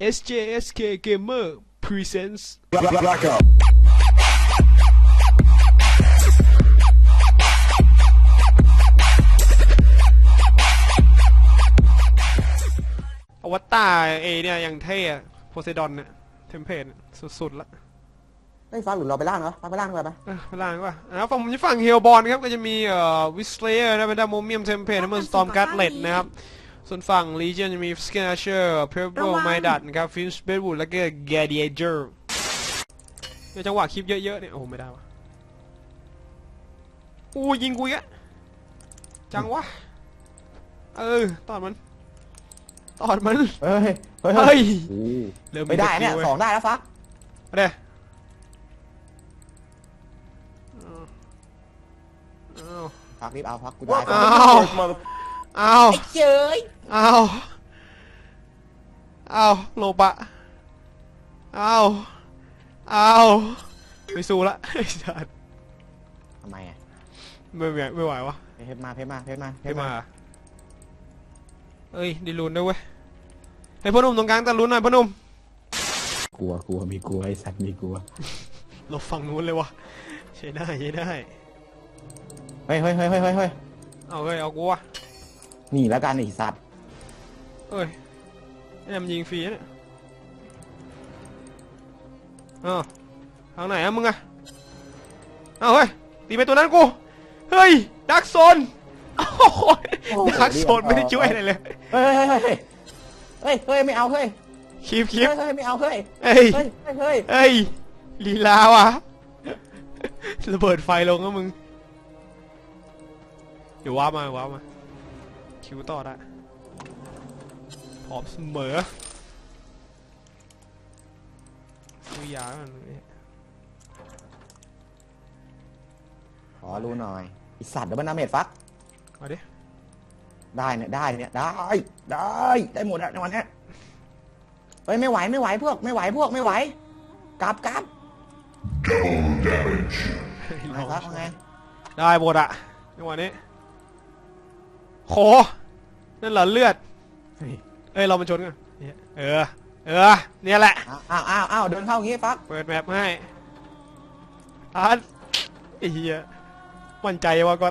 SJSK Gamer Presents Black, black up. อวตารเอเนี่ยยังเท่อะโพไซดอนเนี่ยเทมเพลตสุดๆละไอ้ยฟ้าหลุดเราไปล่างเหรอฟ้าไปล่างด้วยปะเออไปล่างดีกว่าอะฝั่งผมจะฝั่งเฮลบอลครับก็จะมีเอ่อวิสเลอร์นะเป็นดาโมเมียมเทมเพลตนะมันสตอมการ์ดเลดนะครับ ส่วนฝั่งลีเจนจะมีสเกนเชอร์เพอร์เบิลไมดัตนะครับฟินสเบดวูดแล้วก็แกเดียเจอร์เนี่ยจังหวะคลิปเยอะๆเนี่ย โอ้โหไม่ได้วะอู้ยิงกูอีกอะจังวะ เออ ตอดมัน ตอดมัน เฮ้ย เฮ้ย เฮ้ยโอ้เริ่มไม่ได้เนี่ยสกิลว้สองได้แล้วฟ้ามาเด้เอาพักรีบเอาพักกูได้เอาฟ้า เอาไอ้เจ้ยเอาเอาโลบะเอาเอาไม่สู้ละไอ้สัสทำไมอะไม่ไหวไม่ไหววะเพชรมาเพชรมาเพชรมาเพไม่ชรมามาเอ้ยไดีลุนด้วยเว้ยให้พ่อหนุ่มตรงกลางตะลุนหน่อยพ่อหนุ่มกลัวกลัวมีกลัวไอ้สัตว์มีกลัวหลบฝั่งนู้นเลยวะใช้ได้ใช้ได้เฮ้ยเฮ้ยเฮ้ยเฮ้ยเฮ้ยเฮ้ยเอาเฮ้ยเอากูวะนี่แล้วกันไอ้สัตว์เอ้ยแอมนยิงฟรีนะเนี่ยอ้าวทางไหนอะมึงอะเอาเฮ้ย ตีไปตัวนั้นกู เฮ้ย ดักโซนโอ้โหดักโซนไม่ได้ช่วยอะไรเลย เฮ้ยเฮ้ยเฮ้ยเฮ้ยเฮ้ยเฮ้ยไม่เอาเฮ้ยคลิปคลิเฮ้ปยเฮ้ยไม่เอาเฮ้ยเอ้ยเฮ้ยเฮ้ยเฮ้ยเอ้ยลีลาวะระเบิดไฟลงก็มึง เดี๋ยวว้าร์ปมาว้าร์ปมา คิวต่อได้พร้อมเสมอดูยามันขอรู้หน่อยไอ้สัตว์เดี๋ยวมันนาเมดฟักมาดิ ได้เนี่ยได้เนี่ยได้ได้ได้หมดอะในวันเนี้ยเฮ้ยไม่ไหวไม่ไหวพวกไม่ไหวพวกไม่ไหวกลับกลับไงฟักว่าไง ได้หมดอะจังหวะนี้ โคนั่นเหรอเลือดเฮ้ยเอ้ยเรามาชนกันเนี่ยเออ เออ เนี่ยแหละ อ้าวอ้าวอ้าวเดินเข้าอย่างงี้ฟักเปิดแมปให้ทันไอ้เหี้ยมั่นใจวะก็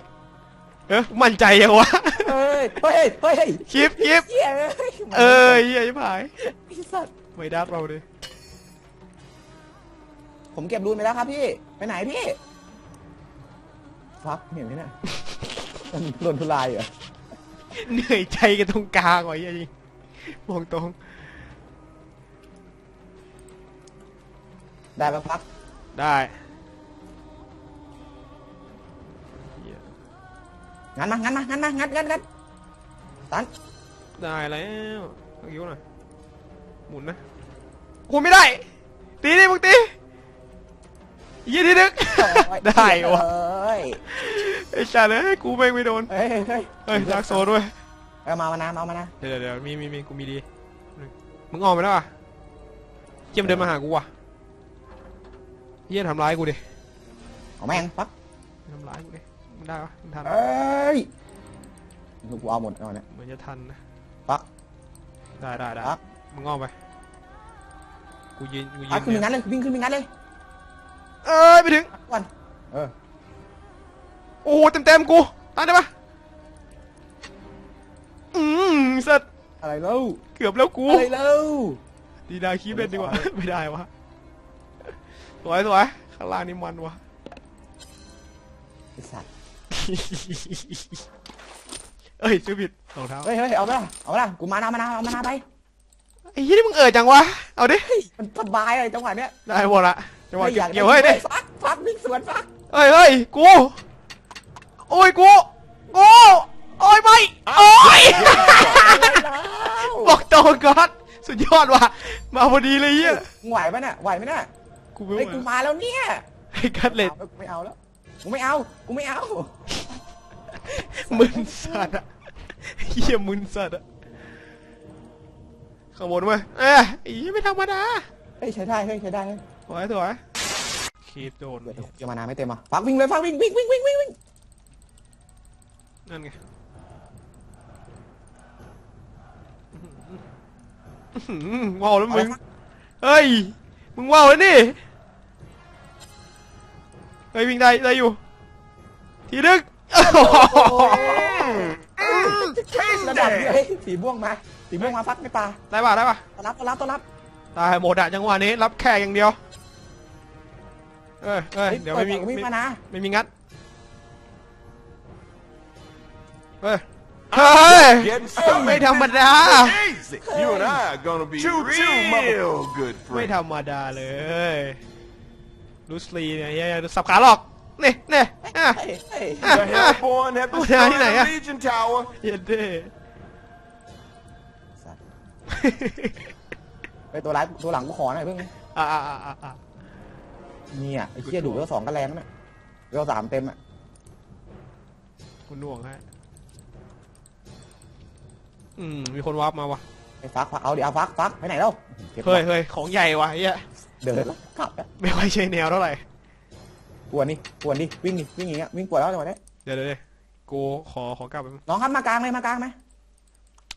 เออมั่นใจยังวะเฮ้ยเฮ้ยเฮ้ยเฮ้ยคลิปคลิป เหี้ยเอ้ยเออเหี้ยชิบหายไอ้สัตว์ไม่ดัดเราดิ ผมเก็บรูนไปแล้วครับพี่ ไปไหนพี่ฟักเห็นไหมเนี่ยมันหล่นทุลายเหรอ เหนื่อยใจกันตรงกลางวะเหี้ยจริงมองตรง ได้ปะฟักได้เหี้ยงั้นมางั้นมางั้นมางั้นงั้นงั้นตันได้แล้วเอายิ้วหน่อยหมุนนะกูไม่ได้ ตีดิมึงตียี่ทีนึงได้วะเอ้ย ไอ้ชาเลยกูแม่งไม่โดนเฮ้ยเฮ้ยเฮ้ยเฮ้ยดักโซด้วย เอามามานะมามานะเดี๋ยวเดี๋ยวมีมีมีกูมีดี มึงออกไปแล้วอะเยี่ยมนเดินมาหากูว่ะเยี่ยมทำร้ายกูดิเอาแม่งฟักทำร้ายกูดิมันได้ปะมันทันเอ้ยกูเอาหมดเอาเนี่ย เหมือนจะทันนะฟักได้ได้ได้ครับมึงออกไป กูยืนกูยืฟักนขึ้นไปงั้นเลยวิ่งขึ้นไปงั้นเลยเอ้ยไปถึงก่อนเออ โอ้โหเต็มเต็มๆกูตายได้ปะอืมเสร็จอะไรเล่าเกือบแล้วกู อะไรเล่าดีดาคีบเล่นดีกว่า ไม่ได้วะสวยสวยข้างล่างนี่มันวะไอ้สัตว์เอ้ยซื้อผิดรองเท้าเฮ้ยเฮ้ยเอาไปละเอาไปละกูมานามานาเอามานาไปไอ้ยี่นี่มึงเอ่ยจังวะเอาดิมันสบายเลยจังหวะเนี้ยได้หมดละจังหวะไม่อยากเกี่ยวเฮ้ยดิฟักฟักวิ่งสวนฟักเฮ้ยเฮ้ยกู โอ้ยกูกูโอ้ยไม่โอ้ยบอกโตก่อนสุดยอดว่ะมาพอดีเลยเหี้ยมึงไหวปะเนี่ยไหวไหมเนี่ยกูไม่เฮ้ยไหวกูมาแล้วเนี่ยไอ้กัดเล็ดอากูไม่เอาแล้วกูไม่เอากูไม่เอามึนสัตว์อะเหี้ยมึนสัตว์อะข้างบนเว้ยเอ้ยไอ้เหี้ยไม่ธรรมดาเฮ้ยใช้ได้เฮ้ยใช้ได้เฮ้ยสวยสวยคีบโดนเดี๋ยวยังมานาไม่เต็มอะฟักวิ่งเลยฟักวิ่งวิ่งวิ่งวิ่งวิ่งวิ่ง นั่นไงอื้อหือว้าวแล้วมึง เฮ้ย มึงว้าวแล้วนี่ เฮ้ยวิ่งได้ได้อยู่ ทีนึงระดับนี้เฮ้ยสีม่วงมา สีม่วงมาฟักไม่ปลาได้ป่ะได้ป่ะต้อนรับต้อนรับต้อนรับ ตายหมดอะจังหวะนี้ รับแค่อย่างเดียว เอ้ยเอ้ยเดี๋ยวไม่มีไม่มานะ ไม่มีงัด ฮ้ยเฮ้ย Getting stomach. ไม่ธรรมดา Easy. You and I are gonna be real good ไม่ friends. ธรรมดาเลยลูสลีเนี่ยเฮียสับขาหลอกนี่นี่อะเฮ้ยเฮ้ย The Hellborn have Oh, destroyed yeah, yeah. the Legion Tower. เฮียเด้ สัตว์ไปตัวร้ายตัวหลังกูขอหน่อยเพิ่งอะอะอะอะอะเนี่ยไอ้เหี้ยดูเวลสองก็แรงนะเนี่ยเวลสามเต็มอะคุณหน่วงฮะ อืมมีคนวาร์ปมาวะไอ้ฟักฟักเอาดิเอาฟักฟักไปไหนแล้วก็บเฮ้ยเฮ้ยของใหญ่วะเฮียเดินแล้วขับแล้วไม่ค่อยใช่แนวเท่าไหร่ปวนนี่ปวนดิวิ่งดิวิ่งอย่างเงี้ยวิ่งปวดแล้วจังหวะเนี้ยเดี๋ยวเดี๋ยวเดี๋ยวกูขอขอกลับไปน้องครับมากลางเลยมากลางไหม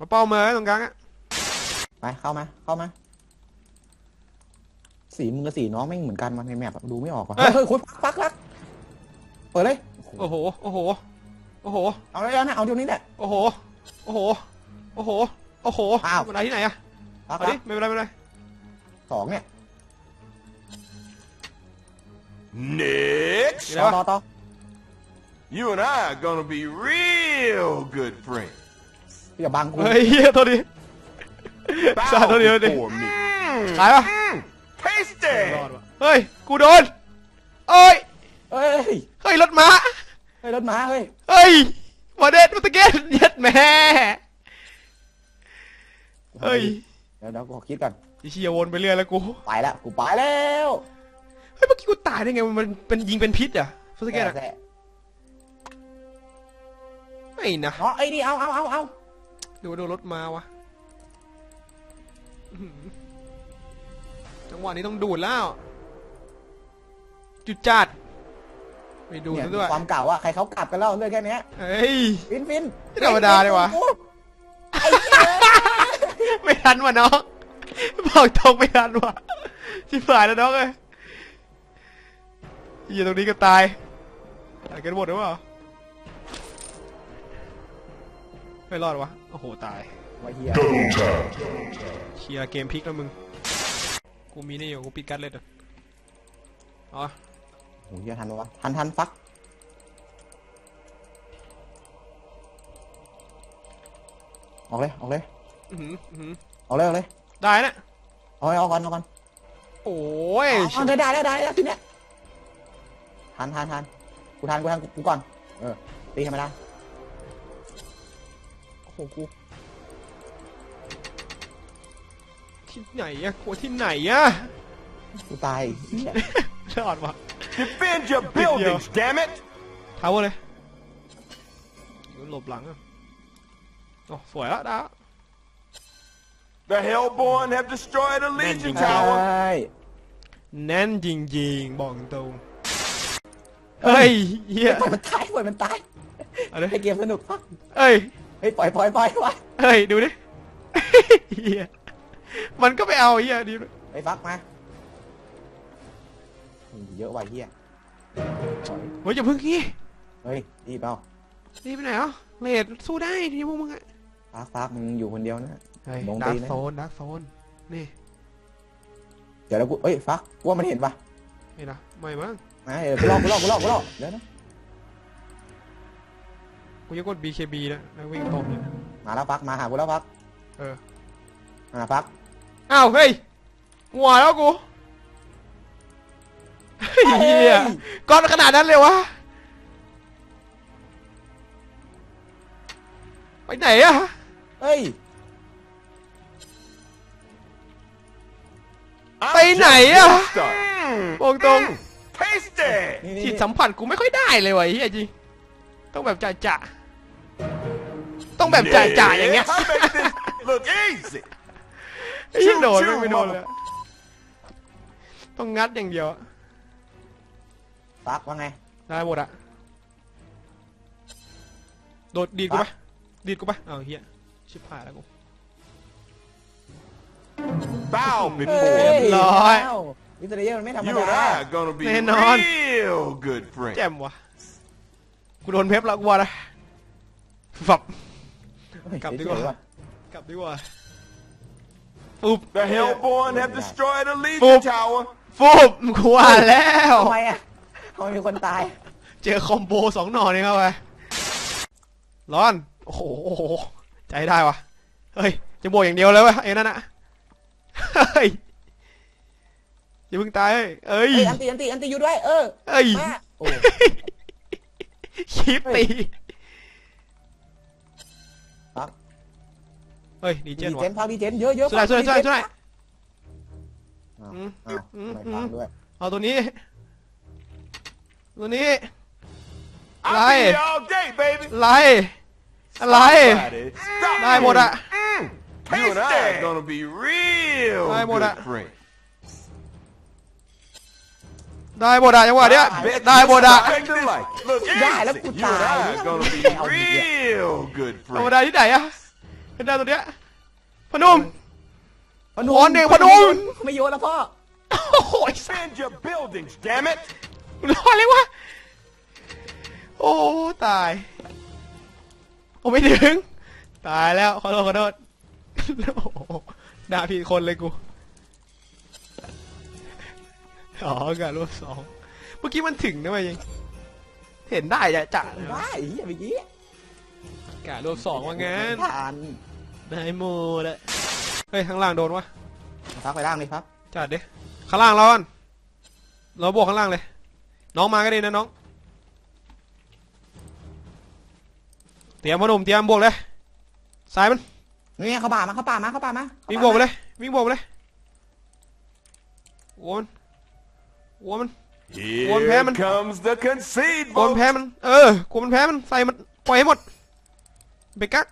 มาเป้ามาไว้ตรงกลางอะไปเข้ามาเข้ามาสีมึงกับสีน้องแม่งเหมือนกันมันในแมปอะดูไม่ออกว่ะเฮ้ยเฮ้ยคุณฟักฟักฟักเปิดเลยโอ้โหโอ้โหโอ้โหเอาเลยเอานะเอาเดี๋ยวนี้แหละโอ้โหโอ้โห โอ้โห โอ้โหอ้าว มันอะไรที่ไหนอะฟักเอาฟัดิกไม่เป็นไรไม่เป็นไรสองเนี่ย Next, ต่อต่อต่อ you and I are gonna be real good friends. อย่าบังกูเฮ้ยเฮียโทษดีสา Bow โทษดีโทษดี before me. ตายปะ Tasty. รอดวะเฮ้ย กูโดนเอ้ยเฮ้ยเฮ้ย รถม้า เฮ้ยรถม้าเฮ้ย เฮ้ยมาเด็ดมาตะเก็ตเย็ดแม่ เฮ้ยเดี๋ยวเดี๋ยวกูขอคิดก่อนไอ้เชียวนไปเรื่อยแล้วกูไปแล้วกูไปแล้วเฮ้ยเมื่อกี้กูตายได้ไงมันเป็นยิงเป็นพิษอะมาตะเก็ตอะแซ่ไม่นะๆอ๋อไอ้นี่เอาเอาเอาเอาดูดูรถมาวะอื้อหือจังหวะนี้ต้องดูดแล้ว จุดจัดไม่ดูดเนี่ยซะด้วยความเก่าว่าใครเขากลับกันแล้วเรื่องแค่เนี้ยเฮ้ย ฟินฟินไม่ธรรมดาเลยวะไอ้เหี้ย ไม่ทันว่ะน้องบอกตรงไม่ทันว่ะชิบหายแล้วน้องเอ้ยเหี้ยตรงนี้ก็ตายตายกันหมดหรือเปล่าไม่รอดวะโอ้โหตายไอ้เหี้ยเคลียร์เกมพลิกแล้วมึง กูมีนี่อยู่กูปิดการ์ดเลยเด้ออ๋อโอ้ยเหี้ยทันปะวะทันทันฟักออกเลยออกเลย อื้อหืออื้อหือออกเลยออกเลยได้นะเอาเลยเอาก่อนเอาก่อนโอ้ยเอาได้ได้ได้ได้แล้วทีเนี้ยทันทันทันกูทันกูทันกูก่อนเออตีธรรมดาโอ้โหกูที่ไหนอะกูที่ไหนอะกูตายเหี้ยรอดวะ Defend your buildings, damn it. ทาวเวอร์เลยอยู่หลบหลังอะโอ้สวยแล้วดาว The Hellborn have destroyed the Legion ใช่ Tower. แน่นจริงๆบอกตรงเฮ้ยเฮียปล่อยมันตายปล่อยมันตายเอาดิให้เกมสนุกฟักเอ้ย เฮ้ยปล่อยปล่อยปล่อยปล่อยเฮ้ย ดูดิ เฮียมันก็ไปเอาเฮียดีด้วยไอ้ฟักมาเยอะว่ะเฮียปล่อยเฮ้ยอย่าพึ่งงี้เฮ้ยรีบเอานี่ไปไหนอะเลดสู้ได้ทีพวกมึงอะฟักฟักมึงอยู่คนเดียวนะ เฮ้ยลงดัตีกนะ โซนดักโซน นี่เดี๋ยวแล้วกูเอ้ยฟักกูว่ามันเห็นปะนี่นะไม่มั้งมาเดี๋ยวกูลอกกูลอกกูลอกกูลอกเดี๋ยวนะกูจะกด BKB นะแล้ววิ่งตรงเนี่ยมาแล้วฟักมาหากูแล้วฟักเออ มาฟักอ้าว เฮ้ยหัวแล้วกูเฮียก้อนขนาดนั้นเลยวะ ไปไหนอะเฮ้ย ไปไหน just อะ getting started. บอกตรง Tasty. นี่นี่จิตสัมผัสกูไม่ค่อยได้เลยวะไอ้เฮียจริงต้องแบบจ่าจ่าต้องแบบจ่าจ่าอย่างเงี้ย I make this look easy. ไอ้เหี้ยโดนชิวไม่ๆโดนเลยอะต้องงัดอย่างเดียวอะฟักว่าไงได้หมดอะโดดดีดกูปะดีดกูปะเอาเฮียชิบหายแล้วกู Falcon เฮ้ boy. ยร้อยเอ้าวิสเตอร์เยอร์มันไม่ธรรม You and ดา I are gonna be Man on. real good friends. แจ่มวะกูโดนเพปแล้วกูว่านะฝับ กลับดีกว่าเฉยๆว่ะกลับดีกว่าปุ๊บ The Hellborn have destroyed a Legion Boop. Tower. ปุ๊บกูว่าแล้ว ทำไมอะทำไมมีคนตาย เจอคอมโบสองหน่อนี่เข้าไป ร้อน โอ้โหโอ้โหใจได้วะเฮ้ย จะบวกอย่างเดียวเลยเวะไอ้นั่นอะ เฮ้ยอย่าเพิ่งตายเฮ้ยเอ้ยเอ้ยอันตีอันตีอันตีอยู่ด้วย เออเอ้ยมาโอ้คลิปตีปั๊บเฮ้ยดีดีเจนเจวะนพักดีเจนเยอะเยอะสุดท้ายสุดท้ายสุดท้ายสุดท้ายอ้าวอืมอ้าวอืมไม่พังด้วยเอาตัวนี้ ตัวนี้ I'll be Lion. here all day, baby. ไล่อะไร Somebody stop ได้หมดอะ You and I are gonna be real Ay, good Mora. friends. ได้หมดอะจังหวะเนี้ย Bet ได้หมดอะ you expect this. Look, Yeah, easy. look, You and die. I are gonna be Hell yeah. real good ธรรม friends. ดาที่ไหนอะเป็นได้ตัวเนี้ยพนุ่ม พนุขอหนึ่งพนุมไม่โยนแล้วพ่อ โอ้โหไอ้สัส Defend your buildings, damn it. รอดเลยวะโอ้ ตายโอ้ไม่ถึง ตายแล้ว ขอโทษขอโทษ โอ้โหด่าผิดคนเลยกู อ๋อการรวบสอง เมื่อกี้มันถึงนะเว้ยยัง เห็นได้จะจ่าได้เหี้ยเมื่อกี้การรวบสองว่างั้นผ่านได้หมดอะเฮ้ยข้างล่างโดนวะพักไปล่างเลยครับ จัดดิข้างล่างเราก่อนเราบวกข้างล่างเลย น้องมาก็ดีนะน้อง เตรียมพอหนุ่มเตรียมบวกเลยสายมัน นี่ไงเขาป่ามาเขาป่ามาเขาป่ามาเขาวิ่งป่าบวกไปมาเลยวิ่งบวกไปเลยโวนโวนมัน Here One Hammond. comes the concede โวน vote. แพ้มัน เออกลัวมันแพ้มันใส่มันปล่อยให้หมดไปกัก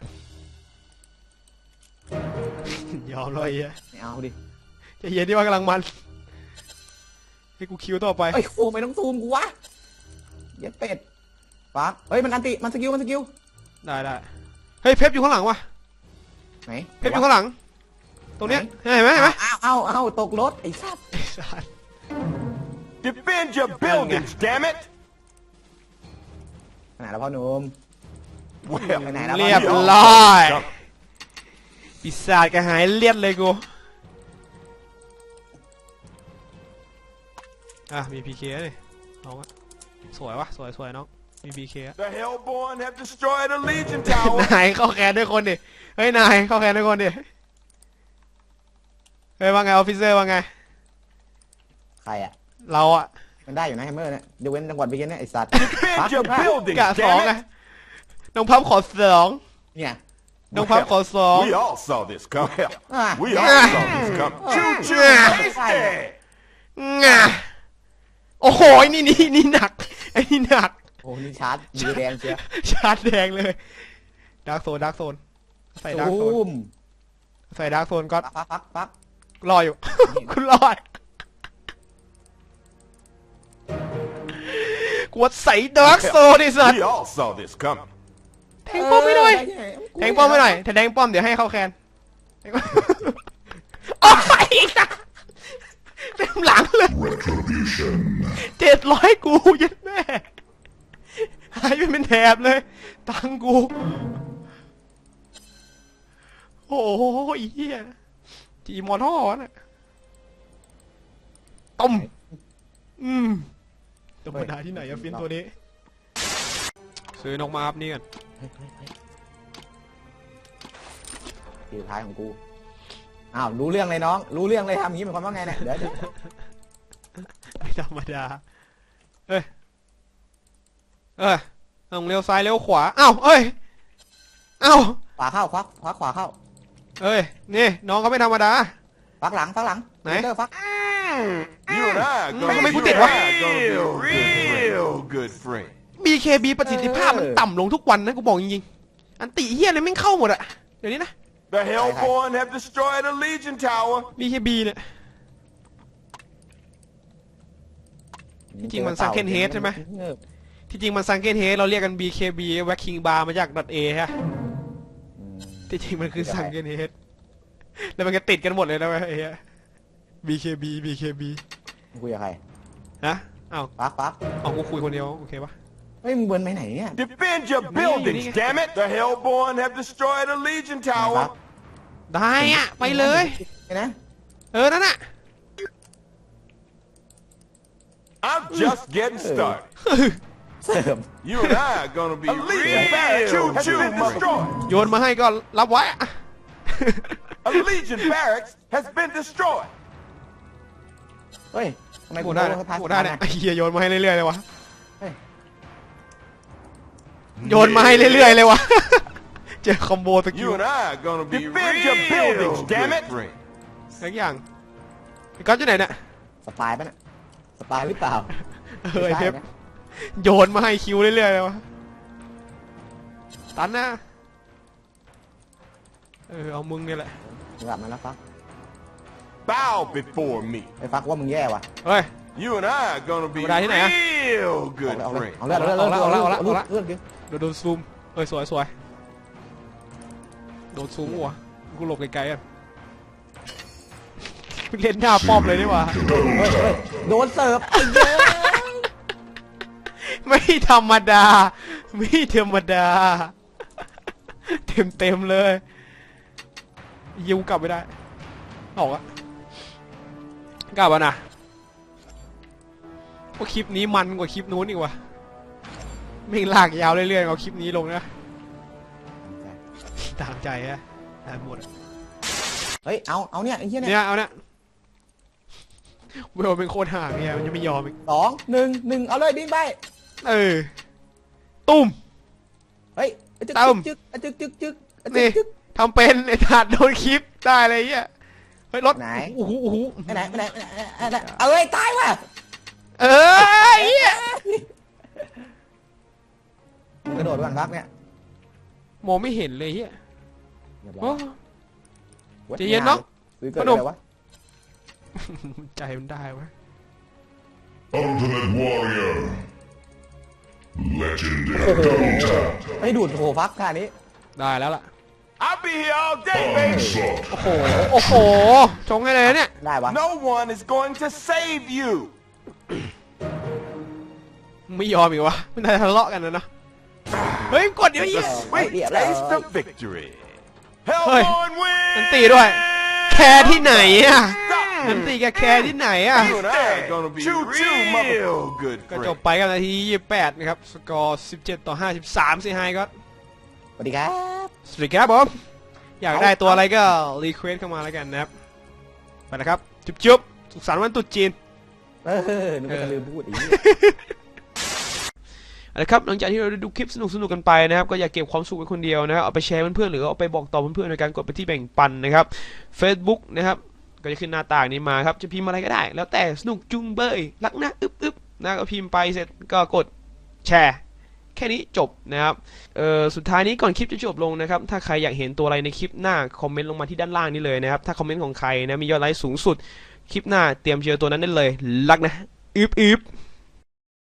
ยอมเลยอะไม่เอาดิใจะเย็นที่ว่ากำลังมันให้กูคิวต่อไปเอ้ยโอ้ไม่ต้องซูมกูวะเย็ดเป็ดปักเฮ้ยมันอันติมันสกิลมันสกิลได้ได้เฮ้ยเพชรอยู่ข้างหลังว่ะ ไหนเพชรอยู่ข้างหลัง ตรงเนี้ยเห็นไหมเห็นไหมอ้าวอ้าวอ้าวตกรถไอ้สัตว์ไอ้สัส Defend your buildings, damn it. ขนาดแล้วพ่อหนุ่ม Well, ไปไหนแล้วเรียบพ่อร้อยปีศาจกระหายเลียดเลยกูอะมีพีเคเลยน้องอะสวยวะสวยสวยน้อง มีพีเค The Hellborn have destroyed a Legion Tower. นายเข้าแคนด้วยคนดิ เฮ้ยนายเข้าแคนด้วยคนดิ เฮ้ยว่าไงออฟฟิเซอร์ว่าไง ใครอะ เราอะมันได้อยู่นะแฮมเมอร์เนี่ยเดี๋ยวเว้นจังหวัดไปกันเนี่ยไอ้สัตว์ Defend your buildings, กะสอง damn ไง it. น้องพับขอสองเนี่ยน้องพับขอสอง We all saw this coming. อะ We all saw this coming. Choo choo, Yeah. tasty. งะโอ้โหไอ้นี่นี่นี่หนักไอ้นี่หนักโอ้นี่ชาร์จยีแดงเชียวชาร์จแดงเลยดาร์กโซนดาร์กโซนใส่ดาร์กโซซูนมใส่ดาร์กโซนก็ปักปักปักปักรออยู่ คุณรอดกวดใส่ดาร์กโซนไอ้สัส We all saw this coming. แทงป้อมไม่หน่อยเได้งแทงป้อมไม่หน่อยถ้าแทงป้อมเดี๋ยวให้เข้าแคนแทงป้อมโอ้ยอีกอะเต็มหลังเลยเจ็ดร้อยกูยัดแม่ หายไปเป็นแถบเลย ตังกู โอ้โหไอ้เหี้ยจีมอนท่อน่ะต้มอืมธรรมดาที่ไหนอะฟินตัวนี้ ซื้อนกมาอัพนี่กันเฮ้ยเฮ้ยเฮ้ยทีสุดท้ายของกู อ้าว รู้เรื่องเลยน้อง รู้เรื่องเลยทำอย่างนี้เป็นความว่าไงเนี่ย เดี๋ยว ไม่ธรรมดา เอ้ยต้องเลี้ยวซ้ายเลี้ยวขวาอ้าวเอ้ยอ้าวขวาเข้าควักควักขวาเข้าเอ้ยนี่น้องเขาไม่ธรรมดา ฟักหลังฟักหลังไหน เดอร์ฟัก You and I are Mm, gonna make be me think, what? real, real good friends. BKB ประสิทธิภาพมันต่ำลงทุกวันนะกูบอกจริงๆ อันติเฮียเลยไม่งเข้าหมดอะเดี๋ยวนี้นะ The Hellborn have destroyed a Legion Tower. BKB เนี่ยที่จริงมัน Sunken Head ใช่ไหม เออ ที่จริงมันซังเกนเฮเราเรียกกัน BKB แว็กคิงบาร์มาจาก .a ฮะอืมที่จริงมันคือซังเกนเฮแล้วมันก็ติดกันหมดเลยนะเว้ยไอ้เหี้ย BKB BKB คุยกับใครนะอ้าวปักปักเอากูคุยคนเดียวโอเคปะ เฮ้ยมึงเบิร์นไปไหนเนี่ย Defend your buildings, nigga. damn it! The Hellborn have destroyed a Legion ปั tower. กได้อะไปเลยไงนะ เออ นั่นน่ะ I'm just getting started. เสริม You and I are gonna be real choo choo destroyed. โยนมาให้ก็รับไว้อะ A Legion barracks has been destroyed. เฮ้ยทำไมกูกูได้โดเนี่ยนพาสกูได้เนี่ยไอ้เหี้ยโยนมาให้เรื่อยๆเลยวะเฮ้ยโยนมาให้เรื่อยๆเลยวะ เจอคอมโบตะคิ You ว and I are gonna be Defend real your buildings, damn good it. friends. สักอย่างไอ้ก๊อตอยู่ไหนเนี่ยสปายปะเนี่ยสปายหรือเปล่าเออไอ้เพชรม่ใช่นะ โยนมาให้คิวเรื่อยๆเลยวะตันนะเออเอามึงเนี่ยแหละมึงกลับมาแล้วฟัก Bow before me. ไอ้ฟักว่ามึงแย่ว่ะ เฮ้ย You and I are gonna be Ủa, đây thế này à? real เอา good เลยเอาเลย friends. เอาเลยเอาเลยเอาเลยเอาละเอาละเอาเลยเอาละเลือดดิโดนโดนซูมเอ้ยสวยสวยโดนซูมหัวะกูหลบไกลๆอะเล่นหน้าป้อมเลยดีกว่า เฮ้ยเฮ้ยโดนเสิร์ฟไอ้เหี้ย ไม่ธรรมดา ไม่ธรรมดา เต็มเต็มๆเลย ยิวกลับไม่ได้ ออกอะกลับอะนะว่าคลิปนี้มันกว่าคลิปนู้นอีกว่ะไม่งลากยาวเรื่อยๆเอาคลิปนี้ลงนะตามใจฮะได้หมดอะเฮ้ย เอา เอาเนี่ยไอ้เหี้ยเนี่ยเนี่ยเอาเนี่ยเวลเป็นโคตรห่างเนี่ยมันจะไม่ยอมอีก สองหนึ่งหนึ่งเอาเลยดิ้งไป เออ ตุ้ม เฮ้ยจึ๊กตั้มจึ๊กจึ๊กจึ๊กจึ๊กจึ๊กนี่ จึ๊ก ทำเป็นไอ้ถาดโดนคลิปได้อะไรเงี้ย เฮ้ยรถไหน โอ้โหโอ้โหไปไหนไปไหนไปไหนไปไหนเอาเลยตายว่ะเออไอ้เหี้ยมึงกระโดดไปก่อนฟักเนี่ยมองไม่เห็นเลยเฮียเรียบร้โอ้อยใจเย็นเนอะซื้อเกิดพนมอะไรวะใจมันได้วะ Ultimate Warrior. Legendary double tap. ไม่ดูดโหฟักท่านี้ ได้แล้วล่ะ I'll be here all day, baby. Onslaught. โอ้โห โอ้โห ชงให้เลยเนี่ย ได้วะ No one is going to save you. ไม่ยอมอีกวะไม่น่าจะทะเลาะกันนะเนอะเฮ้ยกดเดี๋ยว The เหี้ย sweet Wait, yeah, taste uh, of victory. Hellborn wins. มันตีด้วย แคร์ที่ไหนอะ Stop. มันตีกับแคร์ที่ไหนอะ You and I are gonna be Choo choo, real good ก็จบ friends. ไปกับนาที 28 นะครับ สกอร์ 17 ต่อ 53สิไฮก็สวัสดีครับ สวัสดีครับผม อยากได้ตัวอะไรก็ รีเควสเข้ามาแล้วกันนะครับ ไปนะครับ จุ๊บจุ๊บสุขสันต์วันตรุษจีน เออนึกว่าจะลืมพูดอีกเอาละครับหลังจากที่เราได้ดูคลิปสนุกๆกันไปนะครับ ก็อย่าเก็บความสุขไว้คนเดียวนะครับเอาไปแชร์เพื่อนๆหรือเอาไปบอกต่อเพื่อนๆในการกดไปที่แบ่งปันนะครับ Facebook นะครับ ก็จะขึ้นหน้าต่างนี้มาครับ จะพิมพ์อะไรก็ได้ แล้วแต่สนุกจุงเบยรักนะอึ๊บอึ๊บนะก็พิมพ์ไปเสร็จก็กดแชร์แค่นี้จบนะครับ เอ่อ สุดท้ายนี้ก่อนคลิปจะจบลงนะครับ ถ้าใครอยากเห็นตัวอะไรในคลิปหน้า คอมเมนต์ลงมาที่ด้านล่างนี้เลยนะครับ ถ้าคอมเมนต์ของใครนะ มียอดไลค์สูงสุด คลิปหน้าเตรียมเจอตัวนั้นได้เลย รักนะ อึ๊บอึ๊บ